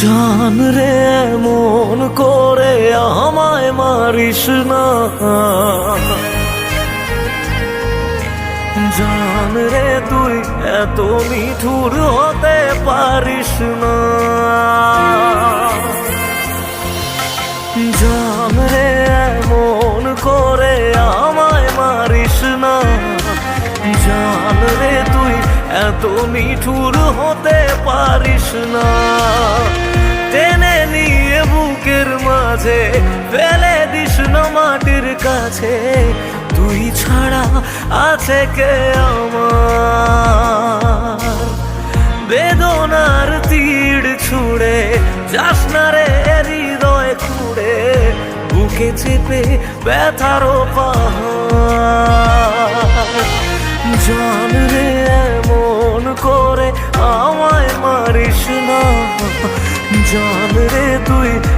জান রে, মন করে আমায় মারিস না। জান রে, তুই এত মিঠুর হতে পারিস না। জান রে, মন করে আমায় মারিস না। জান রে, তুই এত মিঠুর হতে পারিস না। মাঝে ফেলে দিস না মাটির কাছে। তুই ছাড়া আছে কে আমার? বেদনার তীর ছুড়ে, যাস না রে হৃদয় খুঁড়ে, বুকে চেপে ব্যথারও জান রে মন করে আমায় মারিস না।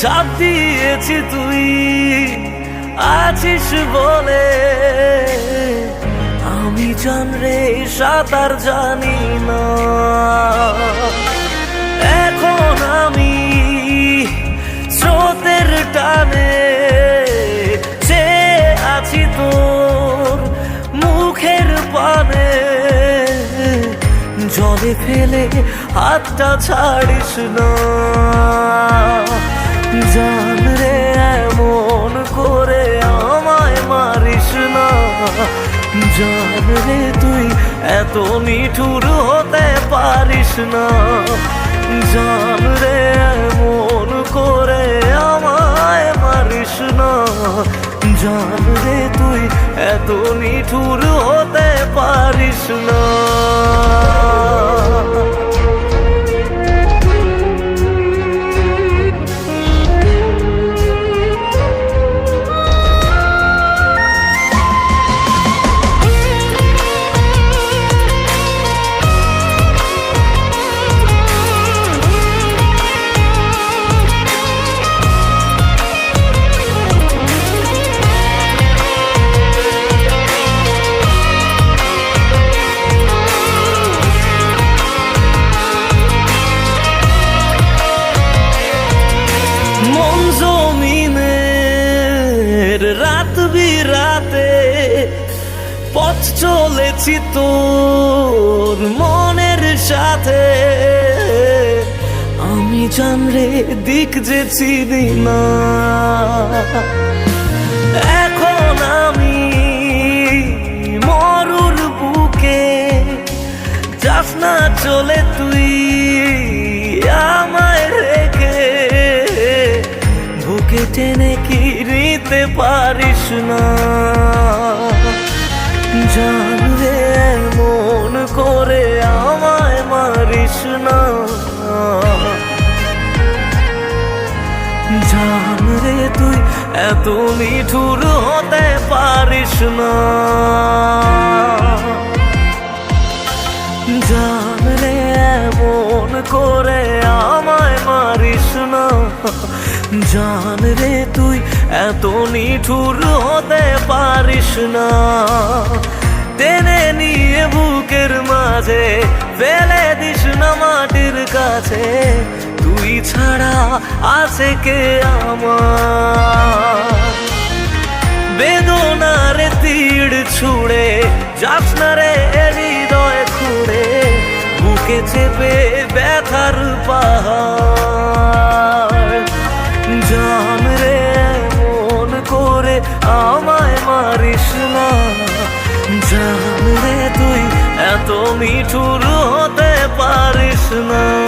ঝাঁপ দিয়েছি তুই, আছিস বলে। আমি জান রে সাঁতার জানি না। এখন আমি স্রোতের টানে সে আছি তোর মুখের পানে। জলে ফেলে হাতটা ছাড়িস না। জান রে, এমন করে আমায় মারিস না। জান রে, তুই এত নিঠুর হতে পারিস না। জান রে, এমন করে আমায় মারিস না। জান রে, তুই এত নিঠুর হতে পারিস না। চলেছি তোর মনের সাথে। আমি জানরে দিক যে চিনি না এখন আমি মরুর বুকে। যাস না চলে তুই আমায় রেখে। বুকে টেনে কি নিতে পারিস না? জান রে তুই, এত নিঠুর হতে পারিস না। জান রে মন করে আমায় মারিস না। জান রে তুই, এত নিঠুর হতে পারিস না। টেনে নিয়ে বুকের মাঝে ফেলে দিস না মাটির কাছে। তুই ছাড়া আছে কে আমার? বেদনার তীর ছুড়ে যাস না রে হৃদয় খুঁড়ে, বুকে চেপে ব্যথার পাহাড়। রে, মন করে আমায় মারিস না। জান রে, তুই এত মিঠুর হতে পারিস না।